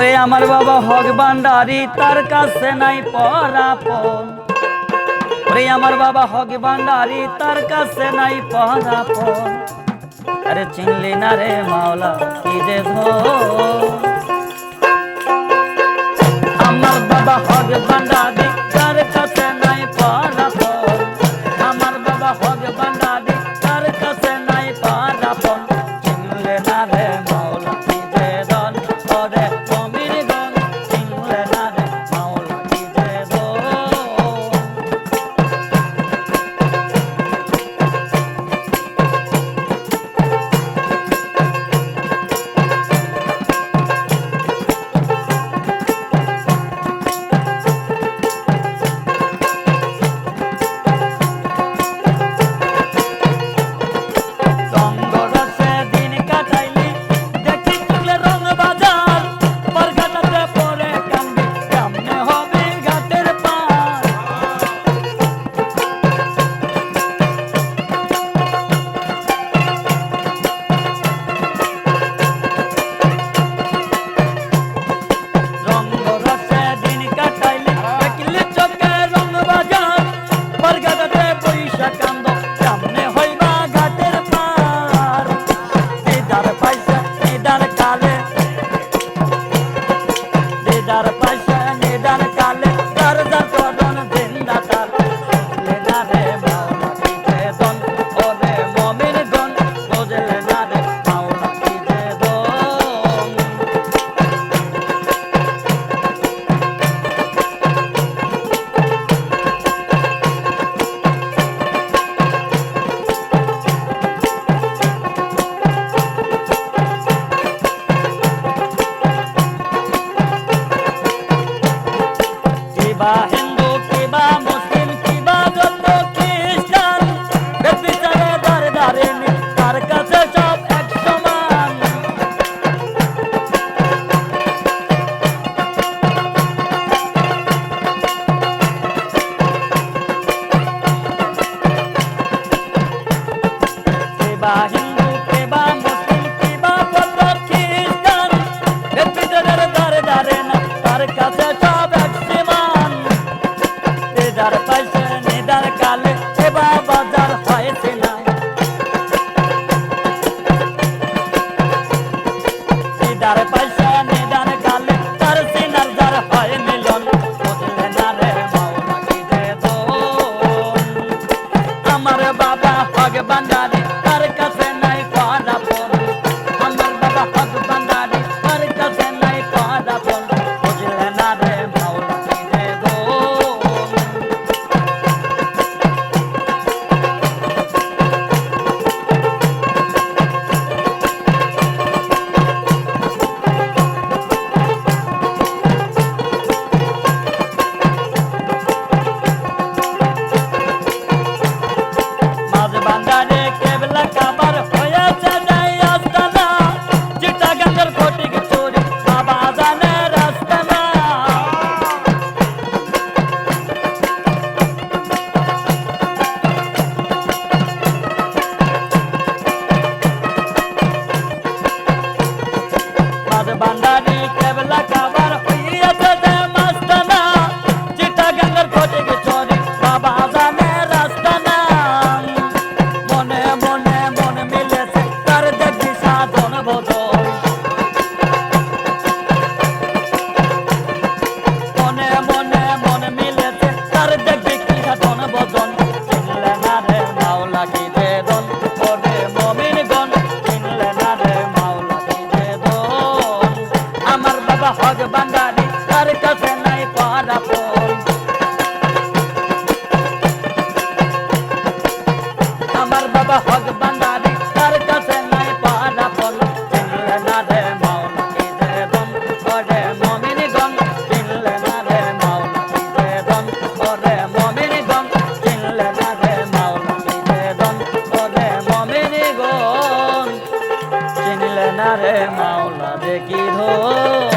ওই আমার বাবা ভগবান ভান্ডারি, তার কাছে নাই পরাপন ওরে আমার বাবা হক ভান্ডারি, তার কাছে নাই পরাপন আরে চিনলি না রে মাওলা, কি যে আমার বাবা ভগবান ভান্ডারি, তার কাছে কিবা হিন্দু কিবা মুসলিম কিবা যত খ্রিস্টান বেবিচারে দারে দারে তার কাছে সব এক সমান। কিবা Baba. রে মাওলা দেখি ধর